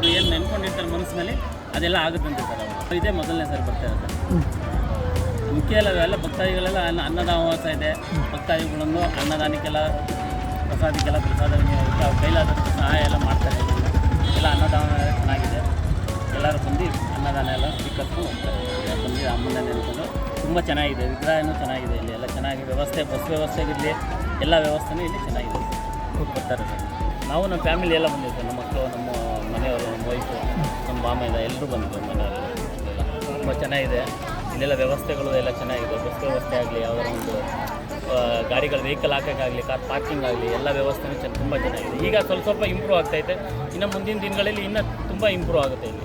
ಅವರು ಏನು ನೆನ್ಕೊಂಡಿರ್ತಾರೆ ಮನಸ್ಸಿನಲ್ಲಿ, ಅದೆಲ್ಲ ಆಗುತ್ತಂತೆ ಸರ್ ಅವರು. ಇದೇ ಮೊದಲನೇ ಸರ್ ಬರ್ತಾ ಇರೋದು. ಮುಖ್ಯ ಎಲ್ಲ ಎಲ್ಲ ಭಕ್ತಾದಿಗಳೆಲ್ಲ ಅನ್ನ ಇದೆ. ಭಕ್ತಾದಿಗಳನ್ನು ಅನ್ನದಾನಕ್ಕೆಲ್ಲ, ಪ್ರಸಾದಕ್ಕೆಲ್ಲ ಪ್ರಸಾದ ಕೈಲಾದಷ್ಟು ಸಹಾಯ ಎಲ್ಲ ಮಾಡ್ತಾರೆ. ಎಲ್ಲ ಅನ್ನದಾನ ಚೆನ್ನಾಗಿದೆ. ಎಲ್ಲರೂ ಬಂದು ಅನ್ನದಾನ ಎಲ್ಲ ಸ್ವೀಕರಿಸ್ಕೊಂಡು ಬಂದು ಅಮ್ಮನ ನೆನೆಸ್ಕೊಂಡು ತುಂಬ ಚೆನ್ನಾಗಿದೆ. ವಿಗ್ರಹನೂ ಚೆನ್ನಾಗಿದೆ ಇಲ್ಲಿ. ಎಲ್ಲ ಚೆನ್ನಾಗಿ ವ್ಯವಸ್ಥೆ, ಬಸ್ ವ್ಯವಸ್ಥೆಗಿರಲಿ ಎಲ್ಲ ವ್ಯವಸ್ಥೆನೂ ಇಲ್ಲಿ ಚೆನ್ನಾಗಿದೆ. ಸರ್ ಬರ್ತಾರೆ ಸರ್. ನಾವು ನಮ್ಮ ಫ್ಯಾಮಿಲಿ ಎಲ್ಲ ಬಂದಿದ್ದೀವಿ ಸರ್ ನಮ್ಮ ಮಕ್ಕಳು ನಮ್ಮ ಮಾಮ ಎಲ್ಲರೂ ಬಂದರು ಮನೆಯಲ್ಲಿ. ತುಂಬ ಚೆನ್ನಾಗಿದೆ. ಇಲ್ಲೆಲ್ಲ ವ್ಯವಸ್ಥೆಗಳು ಎಲ್ಲ ಚೆನ್ನಾಗಿದೆ. ಬಸ್ ವ್ಯವಸ್ಥೆ ಆಗಲಿ, ಯಾವುದೋ ಒಂದು ಗಾಡಿಗಳು ಗಾಡಿಗಳ ವೆಹಿಕಲ್ ಹಾಕೋಕ್ಕಾಗಲಿ ಕಾರ್ ಪಾರ್ಕಿಂಗ್ ಆಗಲಿ, ಎಲ್ಲ ವ್ಯವಸ್ಥೆನೂ ಚೆನ್ನ ತುಂಬ ಚೆನ್ನಾಗಿದೆ. ಈಗ ಸ್ವಲ್ಪ ಸ್ವಲ್ಪ ಇಂಪ್ರೂವ್ ಆಗ್ತೈತೆ ಇನ್ನು ಮುಂದಿನ ದಿನಗಳಲ್ಲಿ ಇನ್ನೂ ತುಂಬ ಇಂಪ್ರೂವ್ ಆಗುತ್ತೆ ಇಲ್ಲಿ.